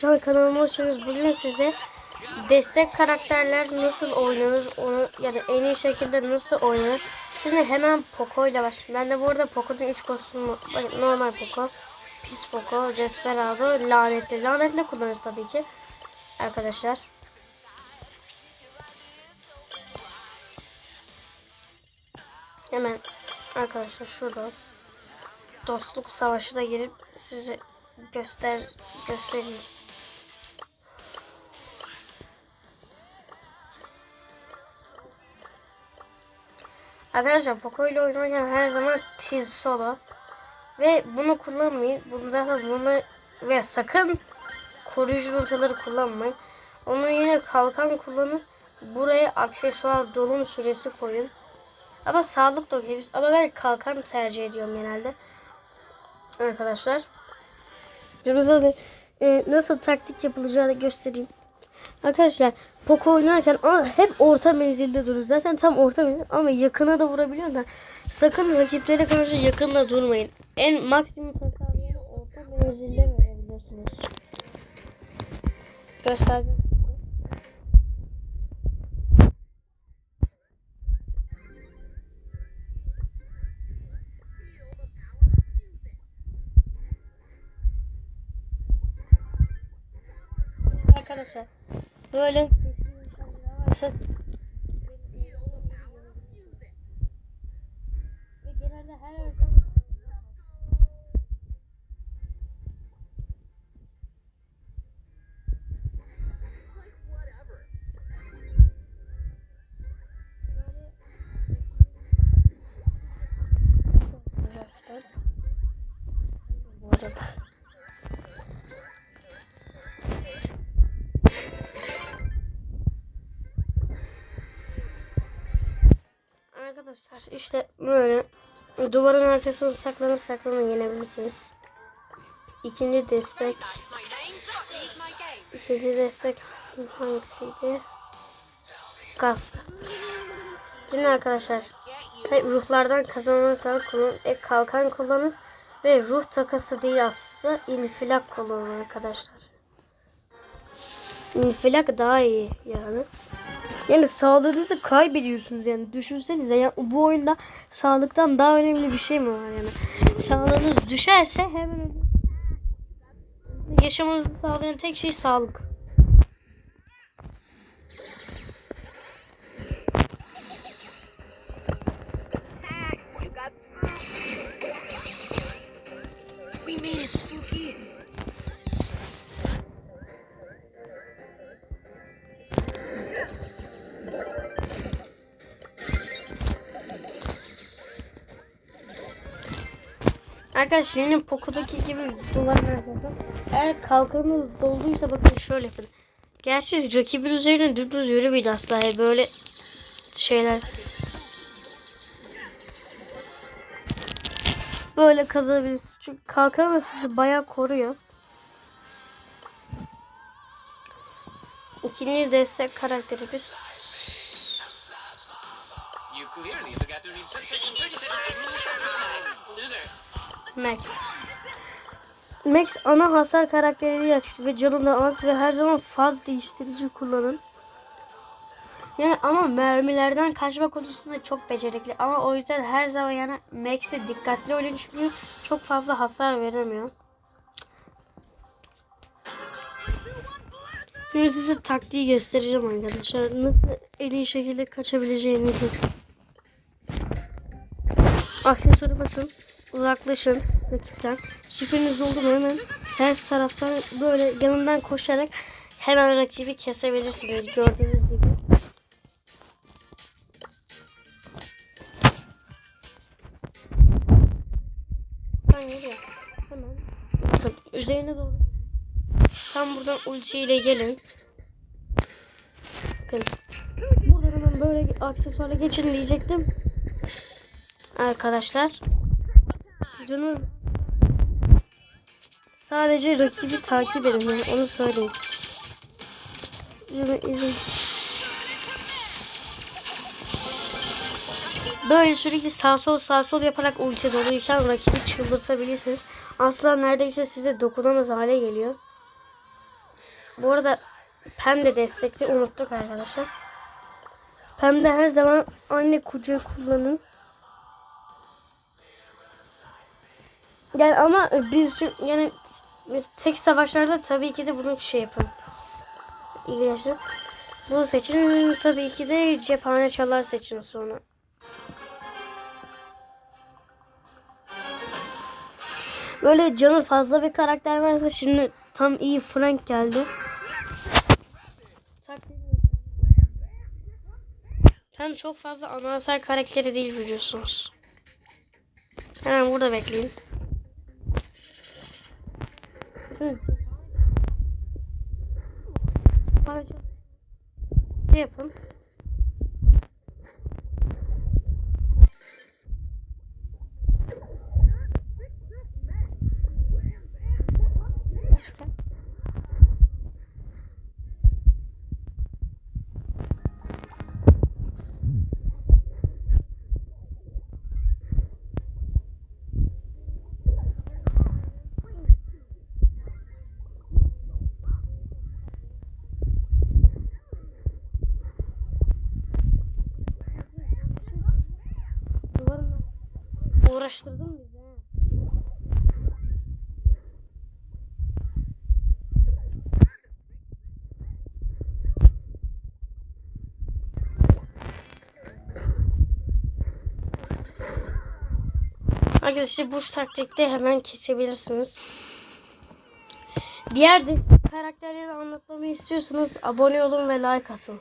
Şu an kanalıma hoş geldiniz. Bugün size destek karakterler nasıl oynanır onu yani en iyi şekilde nasıl oynanır. Şimdi hemen Poco ile baş. Ben de bu arada Poco'nun 3 kostümü normal Poco, pis Poco, Desperado, lanetli. Lanetli kullanırız tabii ki. Arkadaşlar. Hemen arkadaşlar şurada dostluk savaşına girip size göster göstereyim. Arkadaşlar Poco ile oynarken her zaman tiz solo ve bunu kullanmayın. Bunu zaten bunu ve sakın koruyucu noktaları kullanmayın. Onun yine kalkan kullanın. Buraya aksesuar dolum süresi koyun. Ama sağlık da okey. Ama ben kalkan tercih ediyorum genelde. Arkadaşlar. Şimdi zaten e, nasıl taktik yapılacağını göstereyim. Arkadaşlar Poco oynarken hep orta menzilde durun. Zaten tam orta menzil ama yakına da vurabiliyor da sakın rakiplere karşı yakında durmayın. En maksimum hasarını orta menzilde verebilirsiniz. Göstereceğim. Arkadaşlar böyle varsa ve genelde her Arkadaşlar işte böyle duvarın arkasına saklanıp saklanıp yenebilirsiniz. İkinci destek ikinci destek hangisiydi? Gaz. Şimdi arkadaşlar ruhlardan kazanırsanız kullanın. E, kalkan kullanın ve ruh takası değil aslında infilak kullanın arkadaşlar. İnfilak daha iyi yani. Yani sağlığınızı kaybediyorsunuz yani. Düşünsenize ya bu oyunda sağlıktan daha önemli bir şey mi var yani? Sağlığınız düşerse hemen. Yaşamanızı sağlayan tek şey sağlık. Arkadaşlar yine Poco'daki gibi duvarın arkasında. Eğer kalkanınız dolduysa bakın şöyle yapın. Gerçi rakibin üzerine dümdüz yürümeyin asla. Yani böyle şeyler. Böyle kazanabilirsiniz. Çünkü kalkan sizi bayağı koruyor. İkinci destek karakterimiz You clearly forgot to read section 37 Loser. Max. Max ana hasar karakteri açık ve canı da az ve her zaman faz değiştirici kullanın. Yani ama mermilerden kaçma konusunda çok becerikli ama o yüzden her zaman yani Max'te dikkatli olun çünkü çok fazla hasar veremiyor. Şimdi size taktiği göstereceğim arkadaşlar. Nasıl en iyi şekilde kaçabileceğinizi. Aksesuarı basın. Uzaklaşın rakipten. Şifreniz oldu mu hemen ters taraftan böyle yanından koşarak hemen rakibi kesebilirsiniz gördüğünüz gibi. Hemen. Üzerine doğru. Tam buradan ultiyle gelin. Bakın. Buradan hemen böyle aksesuarla geçin diyecektim. Arkadaşlar. Canım sadece rakibi takip edin yani onu söyleyeyim. Şöyle izin. Böyle sürekli sağ sol sağ sol yaparak ulti doluyken rakibi çıldırtabilirsiniz. Asla neredeyse size dokunamaz hale geliyor. bu arada Pem de destekli unuttuk arkadaşlar. Pem de her zaman anne kucağı kullanın. Yani ama biz yani tek savaşlarda tabii ki de bunu şey yapın. İlgilenin. Bu seçin tabii ki de cephane çalar seçin sonra. Böyle canı fazla bir karakter varsa şimdi tam iyi Frank geldi. Hem çok fazla anahtar karakteri değil biliyorsunuz. Hemen burada bekleyin. Hı. Pardon. Ne yapın? Uğraştırdın bizi. Arkadaşlar bu taktikte hemen kesebilirsiniz. Diğer de karakterleri anlatmamı istiyorsanız abone olun ve like atın.